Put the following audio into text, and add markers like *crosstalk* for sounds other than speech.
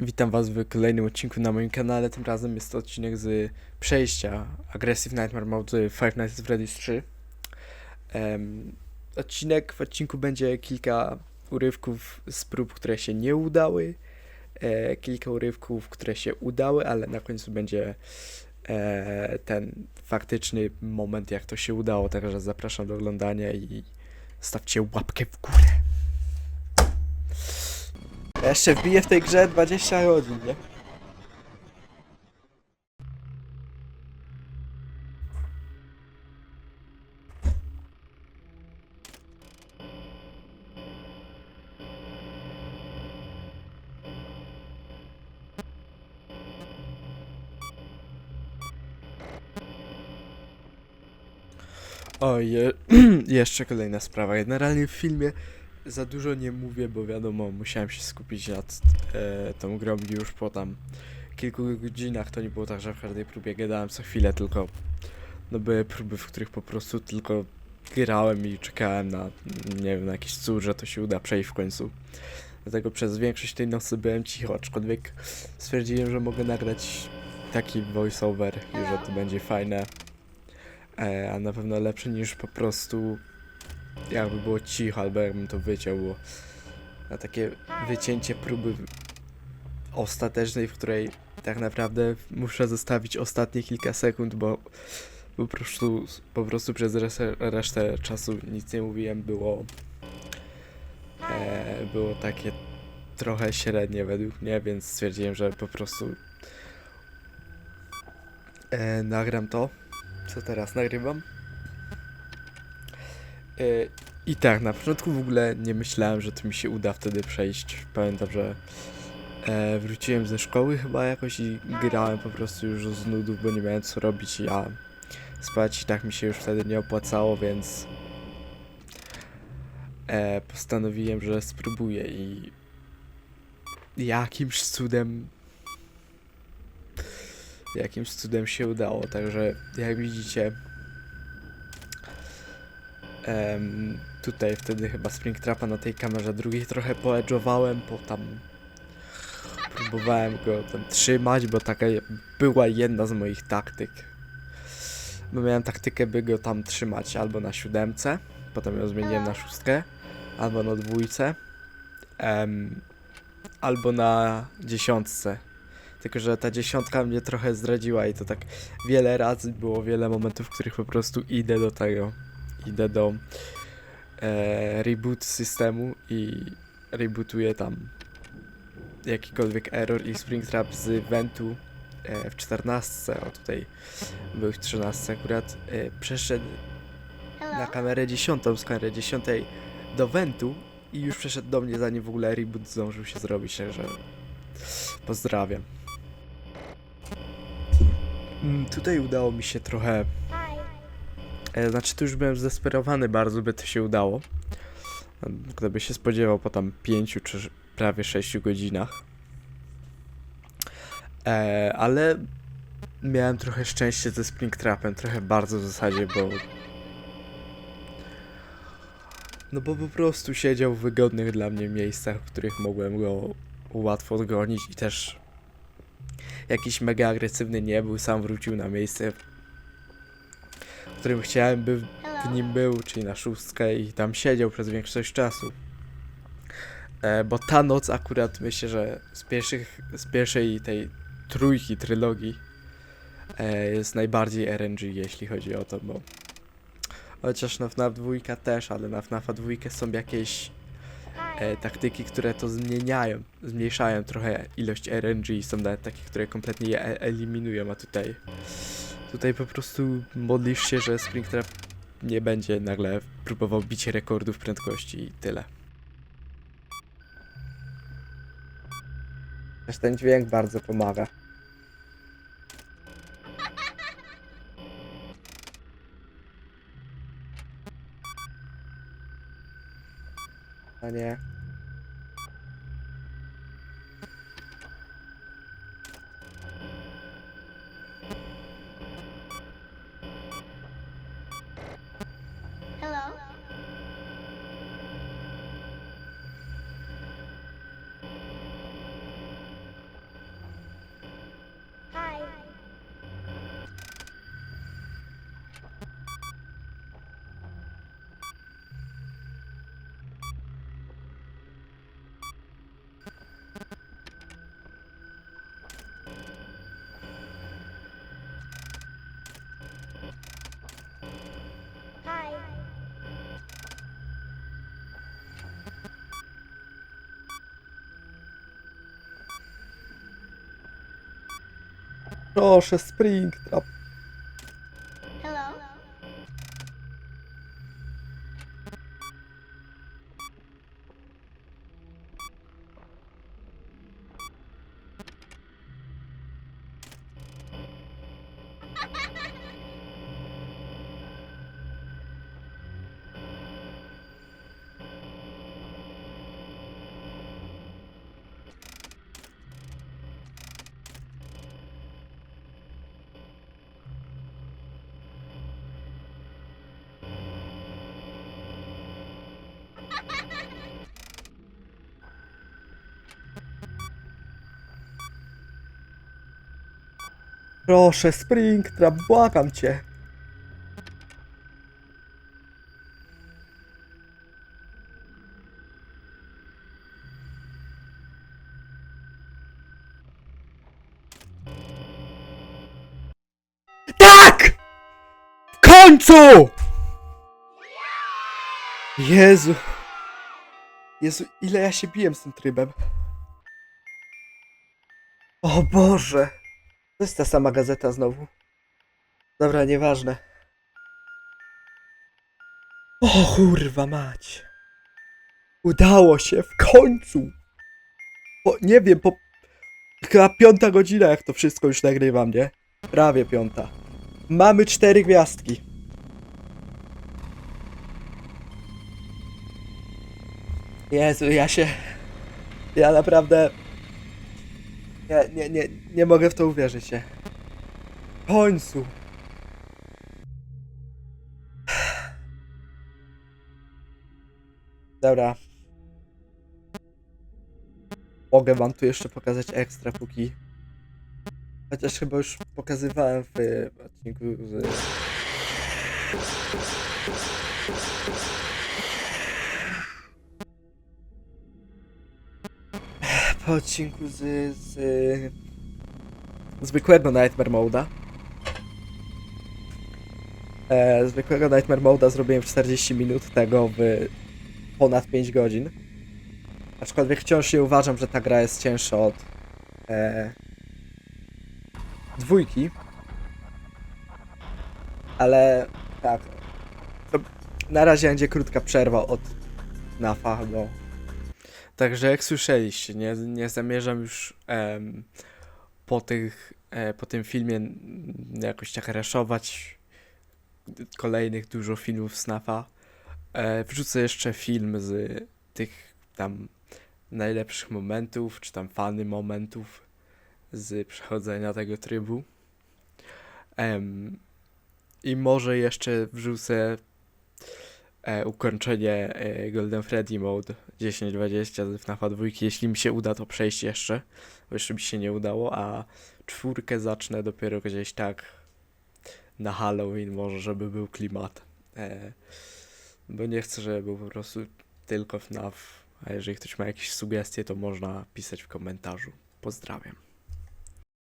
Witam Was w kolejnym odcinku na moim kanale. Tym razem jest to odcinek z przejścia Aggressive Nightmare Mode Five Nights at Freddy's 3. Em, odcinek w odcinku będzie kilka urywków z prób, które się nie udały, e, kilka urywków, które się udały, ale na końcu będzie e, ten faktyczny moment, jak to się udało. Także zapraszam do oglądania i stawcie łapkę w górę. Ja jeszcze wbiję w tej grze 20 godzin, nie? O, je, *clears throat* jeszcze kolejna sprawa. Generalnie w filmie za dużo nie mówię, bo wiadomo, musiałem się skupić nad e, tą grą już po tam kilku godzinach to nie było tak, że w każdej próbie gadałem co chwilę, tylko no były próby, w których po prostu tylko grałem i czekałem na, nie wiem, na jakiś cud, że to się uda przejść w końcu. Dlatego przez większość tej nocy byłem cicho, aczkolwiek stwierdziłem, że mogę nagrać taki voiceover i że to będzie fajne, e, a na pewno lepsze niż po prostu jakby było cicho, albo jakbym to wyciął, bo na takie wycięcie próby ostatecznej, w której tak naprawdę muszę zostawić ostatnie kilka sekund, bo po prostu, po prostu przez resztę, resztę czasu nic nie mówiłem, było e, było takie trochę średnie według mnie, więc stwierdziłem, że po prostu e, nagram to, co teraz nagrywam. I tak, na początku w ogóle nie myślałem, że to mi się uda wtedy przejść. Pamiętam, że e, wróciłem ze szkoły chyba jakoś i grałem po prostu już z nudów, bo nie miałem co robić. Ja spać i tak mi się już wtedy nie opłacało, więc e, postanowiłem, że spróbuję i jakimś cudem jakimś cudem się udało, także jak widzicie Em, tutaj wtedy chyba Springtrapa na tej kamerze drugiej trochę poedżowałem, bo tam próbowałem go tam trzymać, bo taka była jedna z moich taktyk. Bo miałem taktykę, by go tam trzymać albo na siódemce, potem ją zmieniłem na szóstkę, albo na dwójce, em, albo na dziesiątce. Tylko, że ta dziesiątka mnie trochę zdradziła i to tak wiele razy było wiele momentów, w których po prostu idę do tego idę do e, reboot systemu i rebootuję tam jakikolwiek error i Springtrap z Ventu e, w 14, o tutaj był w 13 akurat, e, przeszedł na kamerę 10, z kamery 10 do Ventu i już przeszedł do mnie zanim w ogóle reboot zdążył się zrobić, także pozdrawiam. Mm, Tutaj udało mi się trochę Znaczy, tu już byłem zdesperowany bardzo, by to się udało. Kto by się spodziewał po tam 5 czy prawie 6 godzinach. E, ale miałem trochę szczęście ze Springtrapem, trochę bardzo w zasadzie, bo. No bo po prostu siedział w wygodnych dla mnie miejscach, w których mogłem go łatwo odgonić i też jakiś mega agresywny nie był, sam wrócił na miejsce, którym chciałem, by w nim był, czyli na szóstkę i tam siedział przez większość czasu. E, bo ta noc akurat myślę, że z, pierwszych, z pierwszej tej trójki trylogii e, jest najbardziej RNG, jeśli chodzi o to, bo chociaż na FNAF 2 też, ale na FNAF 2 są jakieś e, taktyki, które to zmieniają, zmniejszają trochę ilość RNG, są nawet takie, które kompletnie je e- eliminują, a tutaj Tutaj po prostu modlisz się, że Springtrap nie będzie nagle próbował bić rekordów prędkości i tyle. Też ten dźwięk bardzo pomaga. *laughs* A nie. Proszę, Springtrap. Proszę, Springtrap, błagam cię. Tak! W końcu! Jezu. Jezu, ile ja się biłem z tym trybem. O Boże. To jest ta sama gazeta znowu. Dobra, nieważne. O kurwa mać. Udało się, w końcu. Po, nie wiem, po... Chyba piąta godzina, jak to wszystko już nagrywam, nie? Prawie piąta. Mamy cztery gwiazdki. Jezu, ja się... Ja naprawdę... Nie, nie, nie, nie mogę w to uwierzyć, nie. W końcu. Dobra. Mogę wam tu jeszcze pokazać ekstra, póki... Chociaż chyba już pokazywałem w odcinku z... *laughs* Odcinku z... z... Zwykłego Nightmare Moda. E, zwykłego Nightmare Moda zrobiłem w 40 minut, tego w ponad 5 godzin. Aczkolwiek wciąż nie uważam, że ta gra jest cięższa od e, dwójki. Ale tak. Na razie będzie krótka przerwa od NAFA, bo. Także jak słyszeliście, nie, nie zamierzam już em, po, tych, e, po tym filmie jakoś tak kolejnych dużo filmów z NAFA. E, wrzucę jeszcze film z tych tam najlepszych momentów, czy tam fany momentów z przechodzenia tego trybu. I może jeszcze wrzucę e, ukończenie e, Golden Freddy Mode 1020 z FNAFa 2, jeśli mi się uda to przejść jeszcze, bo jeszcze mi się nie udało, a czwórkę zacznę dopiero gdzieś tak na Halloween może, żeby był klimat. E, bo nie chcę, żeby był po prostu tylko FNAF, a jeżeli ktoś ma jakieś sugestie, to można pisać w komentarzu. Pozdrawiam.